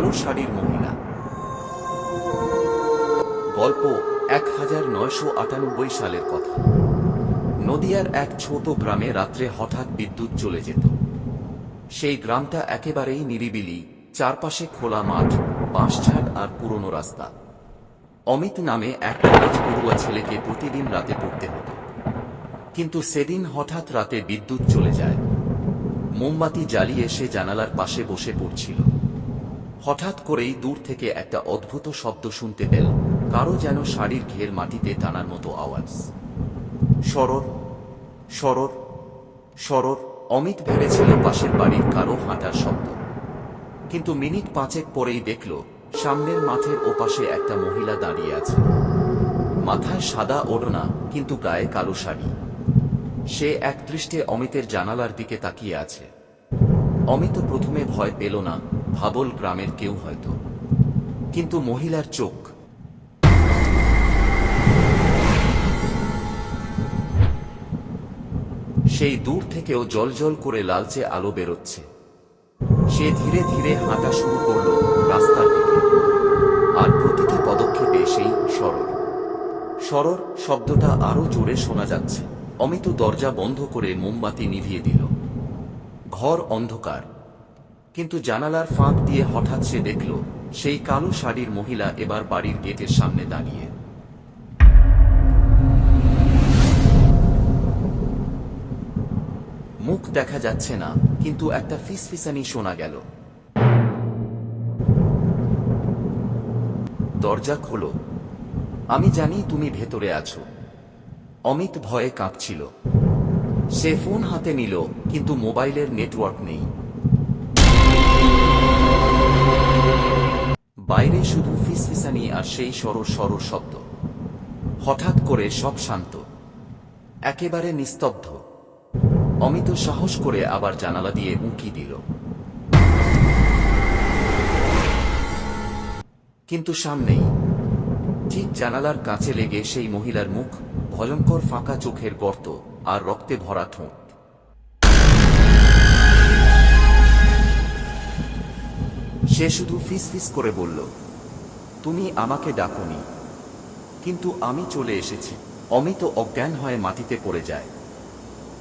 শাড়ির মহিলা। গল্প এক হাজার নয়শো আটানব্বই সালের কথা। নদিয়ার এক ছোট গ্রামে রাত্রে হঠাৎ বিদ্যুৎ চলে যেত। সেই গ্রামটা একেবারেই নিরিবিলি, চারপাশে খোলা মাঠ, বাঁশঝাড় আর পুরনো রাস্তা। অমিত নামে এক কলেজ পড়ুয়া ছেলেকে প্রতিদিন রাতে পড়তে হতো। কিন্তু সেদিন হঠাৎ রাতে বিদ্যুৎ চলে যায়। মোমবাতি জ্বালিয়ে সে জানালার পাশে বসে পড়ছিল। হঠাৎ করেই দূর থেকে একটা অদ্ভুত শব্দ শুনতে পেল। কারও যেন শাড়ির ঘের মাটিতে টানার মতো আওয়াজ। সরর সরর সরর, অমিত ভেবেছিল পাশের বাড়ির কারও হাঁটার শব্দ। কিন্তু মিনিট পাঁচেক পরেই দেখল, সামনের মাঠের ওপাশে একটা মহিলা দাঁড়িয়ে আছে। মাথায় সাদা ওড়না, কিন্তু গায়ে কালো শাড়ি। সে এক দৃষ্টে অমিতের জানালার দিকে তাকিয়ে আছে। অমিত প্রথমে ভয় পেল না, ভাবল গ্রামের কেউ হয়তো। কিন্তু মহিলার চোখ। সেই দূর থেকেও জলজল করে লালচে আলো বেরোচ্ছে। সে ধীরে ধীরে হাঁটা শুরু করল রাস্তার দিকে। আর প্রতিটি পদক্ষেপে সেই সরল সরর শব্দটা আরও জোরে শোনা যাচ্ছে। অমিত দরজা বন্ধ করে মোমবাতি নিভিয়ে দিল। ঘর অন্ধকার। কিন্তু জানালার ফাঁক দিয়ে হঠাৎ সে দেখল, সেই কালো শাড়ির মহিলা এবার বাড়ির গেটের সামনে দাঁড়িয়ে। মুখ দেখা যাচ্ছে না, কিন্তু একটা ফিসফিসানি শোনা গেল। দরজা খোলো। আমি জানি তুমি ভেতরে আছো। অমিত ভয়ে কাঁপছিল। সে ফোন হাতে নিল, কিন্তু মোবাইলের নেটওয়ার্ক নেই। বাইরে শুধু ফিসফিসানি আর সেই সরর সরর শব্দ। হঠাৎ করে সব শান্ত। একেবারে নিস্তব্ধ। অমিত সাহস করে আবার জানালা দিয়ে উঁকি দিল। কিন্তু সামনেই, ঠিক জানালার কাছে লেগে সেই মহিলার মুখ ভয়ঙ্কর ফাঁকা চোখের গর্ত। আর রক্তে ভরা ঠোঁট। সে শুধু ফিস ফিস করে বলল, তুমি আমাকে ডাকনি, কিন্তু আমি চলে এসেছি। অমিত অজ্ঞান হয়ে মাটিতে পড়ে যায়।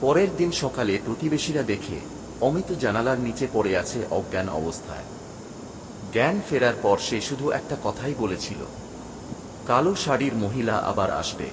পরের দিন সকালে প্রতিবেশীরা দেখে অমিত জানালার নিচে পড়ে আছে অজ্ঞান অবস্থায়। জ্ঞান ফেরার পর সে শুধু একটা কথাই বলেছিল, কালো শাড়ির মহিলা আবার আসবে।